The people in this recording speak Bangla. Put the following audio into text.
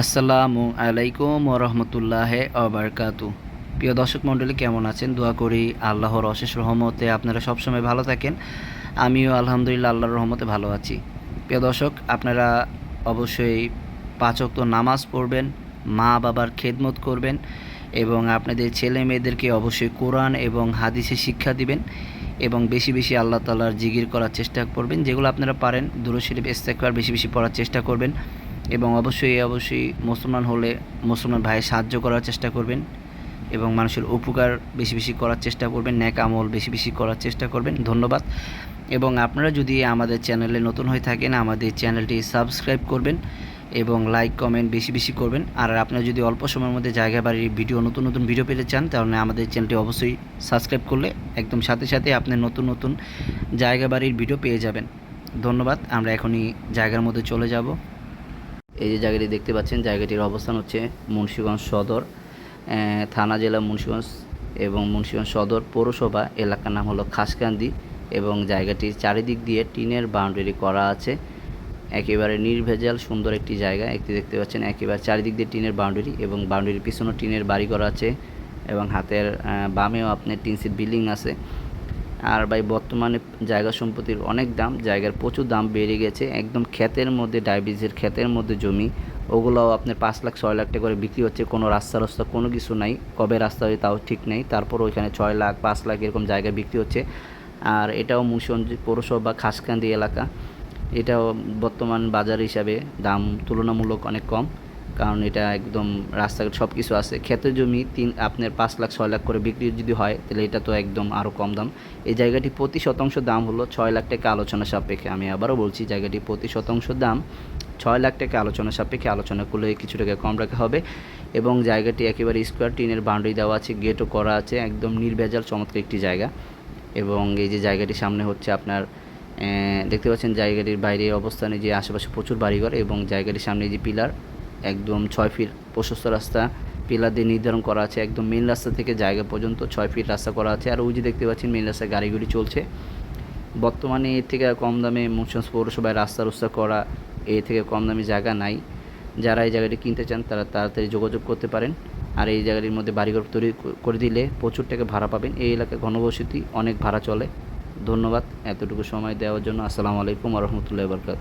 আসসালামু আলাইকুম ওরহমতুল্লাহ অবরকাতু। প্রিয় দর্শক মণ্ডলী, কেমন আছেন? দোয়া করি আল্লাহর অশেষ রহমতে আপনারা সবসময় ভালো থাকেন। আমিও আলহামদুলিল্লাহ আল্লাহর রহমতে ভালো আছি। প্রিয় দর্শক, আপনারা অবশ্যই পাঁচক্ত নামাজ পড়বেন, মা বাবার খেদমত করবেন এবং আপনাদের ছেলে মেয়েদেরকে অবশ্যই কোরআন এবং হাদিসে শিক্ষা দিবেন এবং বেশি বেশি আল্লাহ তালার জিগির করার চেষ্টা করবেন, যেগুলো আপনারা পারেন। দুরশরীফ ইস্তেকবার বেশি বেশি পড়ার চেষ্টা করবেন। এবং অবশ্যই অবশ্যই মুসলমান হলে মুসলমান ভাইয়ের সাহায্য করার চেষ্টা করবেন এবং মানুষের উপকার বেশি বেশি করার চেষ্টা করবেন, ন্যাক আমল বেশি বেশি করার চেষ্টা করবেন। ধন্যবাদ। এবং আপনারা যদি আমাদের চ্যানেলে নতুন হয়ে থাকেন, আমাদের চ্যানেলটি সাবস্ক্রাইব করবেন এবং লাইক, কমেন্ট বেশি বেশি করবেন। আর আপনারা যদি অল্প সময়ের মধ্যে জায়গা বাড়ির ভিডিও, নতুন নতুন ভিডিও পেতে চান, তাহলে আমাদের চ্যানেলটি অবশ্যই সাবস্ক্রাইব করলে একদম সাথে সাথে আপনি নতুন নতুন জায়গা বাড়ির ভিডিও পেয়ে যাবেন। ধন্যবাদ। আমরা এখনই জায়গার মধ্যে চলে যাব। এই যে জায়গাটি দেখতে পাচ্ছেন, জায়গাটির অবস্থান হচ্ছে মুন্সিগঞ্জ সদর থানা জেলা মুন্সিগঞ্জ এবং মুন্সিগঞ্জ সদর পৌরসভা এলাকার নাম হলো খাসকান্দি এবং জায়গাটির চারিদিক দিয়ে টিনের বাউন্ডারি করা আছে। একেবারে নির্ভেজাল সুন্দর একটি জায়গা, একটি দেখতে পাচ্ছেন, একেবারে চারিদিক দিয়ে টিনের বাউন্ডারি এবং বাউন্ডারির পিছনেও টিনের বাড়ি করা আছে এবং হাতের বামেও আপনার টিনসিট বিল্ডিং আছে। আর ভাই, বর্তমানে জায়গা সম্পত্তির অনেক দাম, জায়গার প্রচুর দাম বেড়ে গেছে। একদম ক্ষেতের মধ্যে ডায়াবেটিসের ক্ষেতের মধ্যে জমি, ওগুলোও আপনার পাঁচ লাখ, ছয় লাখ টাকা করে বিক্রি হচ্ছে। কোনো রাস্তা রাস্তা কোনো কিছু নাই, কবে রাস্তা হয় তাও ঠিক নেই। তারপর ওইখানে ছয় লাখ, পাঁচ লাখ এরকম জায়গা বিক্রি হচ্ছে। আর এটাও মুন্সিগঞ্জ পৌরসভা, খাসকান্দি এলাকা। এটাও বর্তমান বাজার হিসাবে দাম তুলনামূলক অনেক কম। কারণ এটা একদম রাস্তাঘাট সব কিছু আছে। ক্ষেতের জমি তিন, আপনার পাঁচ লাখ, ছয় লাখ করে বিক্রি যদি হয়, তাহলে এটা তো একদম আরও কম দাম। এই জায়গাটি প্রতি শতাংশ দাম হলো ছয় লাখ টাকা আলোচনা সাপেক্ষে। আমি আবারও বলছি, জায়গাটি প্রতি শতাংশ দাম ছয় লাখ টাকা আলোচনা সাপেক্ষে। আলোচনা করলে কিছু টাকা কম রাখা হবে এবং জায়গাটি একেবারে স্কোয়ার টিনের বাউন্ডারি দেওয়া আছে, গেটও করা আছে, একদম নির্ভেজাল, চমৎকার একটি জায়গা। এবং এই যে জায়গাটির সামনে হচ্ছে আপনার দেখতে পাচ্ছেন জায়গাটির বাইরে অবস্থানে যে আশেপাশে প্রচুর বাড়িঘর এবং জায়গাটির সামনে যে পিলার একদম ছয় ফিট প্রশস্ত রাস্তা পিলার দিয়ে নির্ধারণ করা আছে, একদম মেন রাস্তা থেকে জায়গা পর্যন্ত ছয় ফিট রাস্তা করা আছে। আর ওই যে দেখতে পাচ্ছেন মেন রাস্তায় গাড়িগুড়ি চলছে। বর্তমানে এর থেকে কম দামে মুন্সিগঞ্জ পৌরসভায় রাস্তা রুস্তা করা এর থেকে কম দামি জায়গা নাই। যারা এই জায়গাটি কিনতে চান, তারা তাড়াতাড়ি যোগাযোগ করতে পারেন। আর এই জায়গাটির মধ্যে বাড়িঘর তৈরি করে দিলে প্রচুর টাকা ভাড়া পাবেন। এই এলাকায় ঘনবসতি অনেক ভাড়া চলে। ধন্যবাদ এতটুকু সময় দেওয়ার জন্য। আসসালামু আলাইকুম রহমতুল্লাহ বরকাত